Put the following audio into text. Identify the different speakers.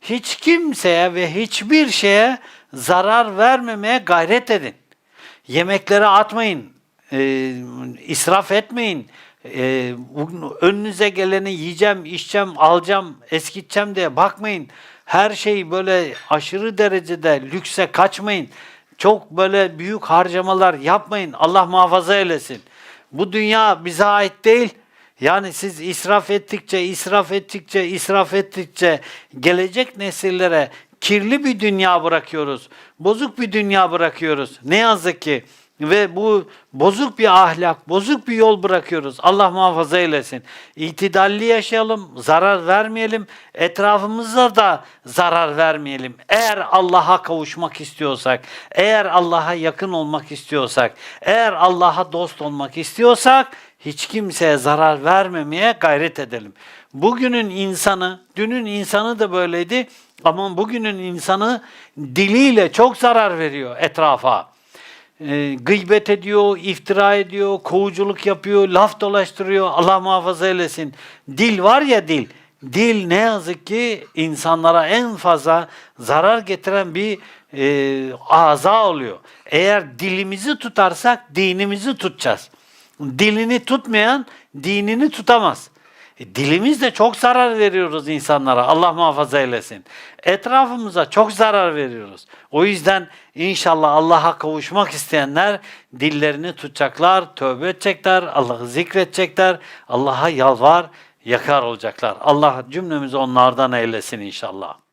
Speaker 1: hiç kimseye ve hiçbir şeye zarar vermemeye gayret edin. Yemeklere atmayın, e, israf etmeyin. E, önünüze geleni yiyeceğim, içeceğim, alacağım, eskiteceğim diye bakmayın. Her şey böyle aşırı derecede lükse kaçmayın. Çok böyle büyük harcamalar yapmayın. Allah muhafaza eylesin. Bu dünya bize ait değil. Yani siz israf ettikçe, israf ettikçe, israf ettikçe gelecek nesillere kirli bir dünya bırakıyoruz. Bozuk bir dünya bırakıyoruz. Ne yazık ki. Ve bu bozuk bir ahlak, bozuk bir yol bırakıyoruz. Allah muhafaza eylesin. İtidalli yaşayalım, zarar vermeyelim. Etrafımıza da zarar vermeyelim. Eğer Allah'a kavuşmak istiyorsak, eğer Allah'a yakın olmak istiyorsak, eğer Allah'a dost olmak istiyorsak hiç kimseye zarar vermemeye gayret edelim. Bugünün insanı, dünün insanı da böyleydi ama bugünün insanı diliyle çok zarar veriyor etrafa e, gıybet ediyor, iftira ediyor, kovuculuk yapıyor, laf dolaştırıyor. Allah muhafaza eylesin. Dil var ya dil. Dil ne yazık ki insanlara en fazla zarar getiren bir e, aza oluyor. Eğer dilimizi tutarsak dinimizi tutacağız. Dilini tutmayan dinini tutamaz. E, Dilimizle çok zarar veriyoruz insanlara. Allah muhafaza eylesin. Etrafımıza çok zarar veriyoruz. O yüzden inşallah Allah'a kavuşmak isteyenler dillerini tutacaklar, tövbe edecekler, Allah'ı zikredecekler, Allah'a yalvar, yakar olacaklar. Allah cümlemizi onlardan eylesin inşallah.